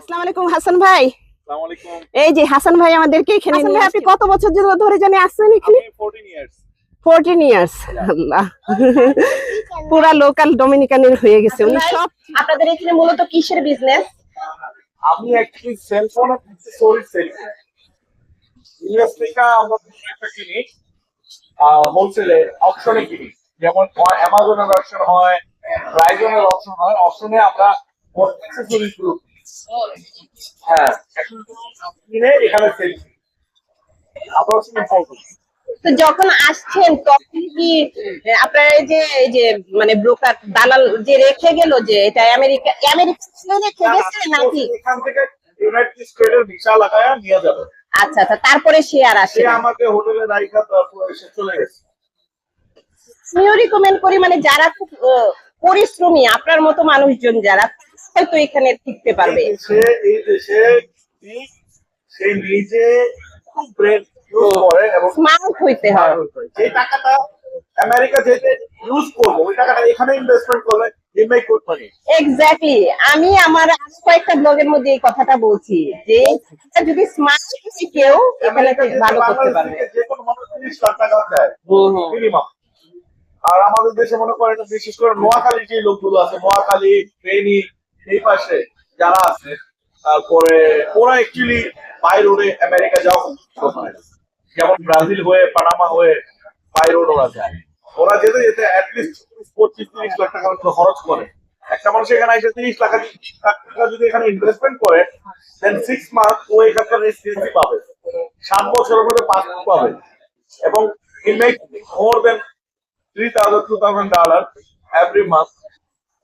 আসসালামু আলাইকুম হাসান ভাই। আসসালামু আলাইকুম। এই যে হাসান ভাই আমাদেরকে এখানে হাসান নিয়ে ভাই, আপনি কত বছর ধরে ধরে জানি আসছেন এখানে? 14 ইয়ার্স ফোরটিন ইয়ার্স আল্লাহ। পুরা লোকাল ডোমিনিকানের হয়ে গেছে। উনি সব আপনাদের এখানে মূলত কিসের বিজনেস আমি অ্যাকচুয়ালি সেল ফোন আর স্টোরেজ সেল ইউএস থেকে আমরা একটা কিনি হোলসেলে অপশনে কিনি যেমন অ্যামাজনের অপশন হয় রাইজনের অপশন হয়। অপশনে আমরা অ্যাক্সেসরিজগুলো হ্যাঁ। কিনে এখানে সেল। তো যখন আসছেন তখন কি আপনার এই যে যে মানে ব্রোকার দালাল যে রেখে গেল যে এটা আমেরিকা আমেরিকা রেখে গেছে নাকি? এখান থেকে ইউনাইটেড স্টেটের ভিসা লাগায় নিয়ে যাবে। আচ্ছা আচ্ছা তারপরে সে আর আসে আমাকে হোটেলে রাইখা তারপর এসে চলে গেছে। আমিও রিকমেন্ড করি মানে যারা খুব আহ, পরিশ্রমী আপনার মতো মানুষজন যারা হয়তো এখানে টিকতে পারবে। এই দেশে এই দেশে ঠিক সে নিজে খুব ব্রেন করে এবং স্মার্ট হইতে হয়। যে টাকাটা আমেরিকা যেতে ইউজ করব ওই টাকাটা এখানে ইনভেস্টমেন্ট করলে মানি এক্স্যাক্টলি আমি আমার কয়েকটা ব্লগের মধ্যে এই কথাটা বলছি যে যদি স্মার্ট কেউ এখানে ভালো করতে পারবে। যে কোনো মানুষ তিরিশ লাখ টাকা দেয় মিনিমাম আর আমাদের দেশে মনে করেন বিশেষ করে নোয়াখালী যে লোকগুলো আছে নোয়াখালী ফেনী এই পাশে যারা আছে তারপরে ওরা অ্যাকচুয়ালি বাই রোডে আমেরিকা যাওয়া। যেমন ব্রাজিল হয়ে পানামা হয়ে বাই রোড ওরা যায় ওরা যেতে যেতে অ্যাটলিস্ট পঁচিশ তিরিশ লাখ টাকা খরচ করে একটা মানুষ এখানে এসে তিরিশ লাখ টাকা যদি এখানে ইনভেস্টমেন্ট করে দেন সিক্স মান্থ ও এখানকার রেসিডেন্সি পাবে সাত বছরের মধ্যে পাসপোর্ট পাবে এবং he make more than three thousand, two thousand dollars every month.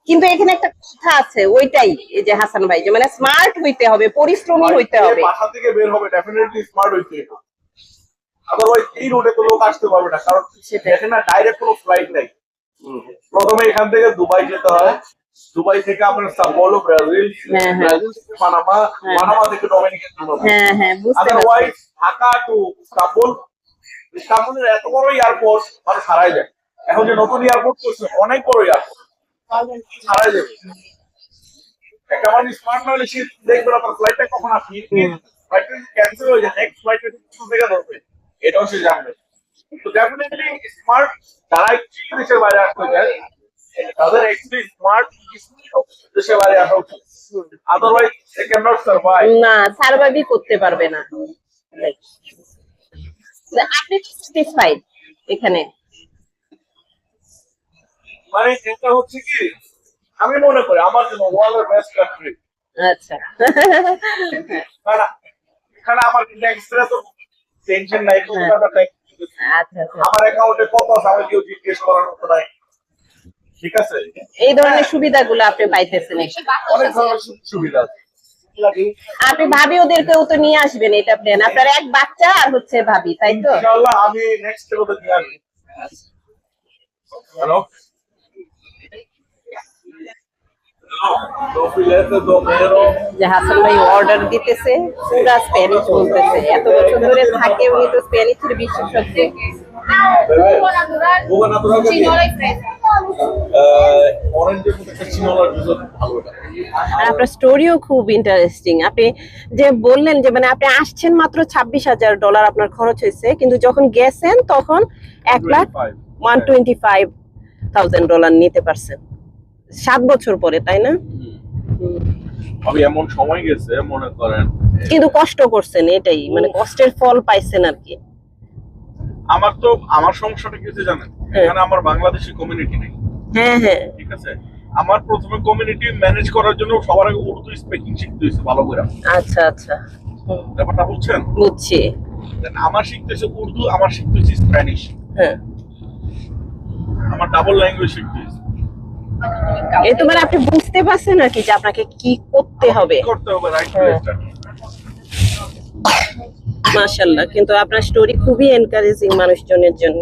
কিন্তু এখানে একটা কথা আছে ওইটাই এই যে হাসান ভাই যে মানে স্মার্ট হইতে হবে পরিশ্রমী হইতে হবে। বাসা থেকে বের হবে ডেফিনেটলি স্মার্ট হইতে হবে। আদারওয়াইজ এই রোডে তো লোক আসতে পারবে না কারণ। এখানে ডাইরেক্ট কোনো ফ্লাইট নাই। প্রথমে এখান থেকে দুবাই যেতে হয়। দুবাই থেকে আপনার সাপোলো ব্রাজিল হ্যাঁ, হ্যাঁ। ব্রাজিল থেকে পানামা পানামা থেকে ডোমিনিকান হ্যাঁ হ্যাঁ বুঝতে পারছি। আদারওয়াইজ ঢাকা টু ইস্তাম্বুল ইস্তাম্বুলের এত বড় এয়ারপোর্ট মানুষ হারাই যায়। এখন যে নতুন এয়ারপোর্ট করছে অনেক বড় এয়ারপোর্ট একটা স্মার্ট না হলে ফ্লাইটটা কখন আসবে ফ্লাইটটা ক্যান্সেল হয়ে যায় নেক্সট ফ্লাইটটা থেকে ধরবে। এটাও সে জানবে। তো ডেফিনেটলি স্মার্ট একটু দেশের বাইরে আসতে চায় তাদের একটু স্মার্ট দেশের বাইরে আসা উচিত। Otherwise they can not survive না সার্ভাইভই করতে পারবে না। আপনি স্যাটিসফাইড এখানে? মানে এটা হচ্ছে কি আমি মনে করি আমার জন্য ওয়ার্ল্ডের বেস্ট কান্ট্রি আচ্ছা। এখানে আমার তো টেনশন নাই ট্যাক্স আচ্ছা আচ্ছা। আমার অ্যাকাউন্টে কত আছে আমি কেউ জিজ্ঞেস করার মতো নাই। ঠিক আছে? এই ধরনের সুবিধাগুলো আপনি পাইতেছেন। অনেক ধরনের সুবিধা আছে। আপনি ভাবি ওদেরকেও তো নিয়ে আসবেন এটা প্ল্যান আপনার এক বাচ্চা আর হচ্ছে ভাবি তাই তো? ইনশাআল্লাহ আমি নেক্সট ওদের নিয়ে আসব। হ্যালো যে হাসান ভাই অর্ডার দিতেছে পুরা স্প্যানিশ বলতেছে। এত বছর ধরে থাকে উনি তো স্প্যানিশের বিশেষজ্ঞ। আপনার স্টোরিও খুব ইন্টারেস্টিং আপনি যে বললেন যে মানে আপনি আসছেন মাত্র ছাব্বিশ হাজার ডলার আপনার খরচ হয়েছে কিন্তু যখন গেছেন তখন এক lakh one twenty five thousand dollar নিতে পারছেন। সাত বছর পরে তাই না? আমি এমন সময় গেছে মনে করেন কিন্তু কষ্ট করছেন এটাই মানে কষ্টের ফল পাইছেন আর কি। আমার তো আমার সমস্যাটা কি জানেন? হ্যাঁ। এখানে আমার বাংলাদেশি কমিউনিটি নেই। হ্যাঁ হ্যাঁ। ঠিক আছে? আমার প্রথমে কমিউনিটি ম্যানেজ করার জন্য সবার আগে উর্দু স্পিকিং শিখতে হয়েছে ভালো করে। আচ্ছা আচ্ছা। ব্যাপারটা বুঝছেন? বুঝছি। আমার শিখতে হয়েছে উর্দু আমার শিখতে হয়েছে স্প্যানিশ হ্যাঁ। আমার ডাবল ল্যাঙ্গুয়েজ শিখতে এই তো মানে আপনি বুঝতে পারছেন আর কি যে আপনাকে কি করতে হবে করতে হবে রাইট। কিন্তু আপনার স্টোরি খুবই এনকারেজিং মানুষজনের জন্য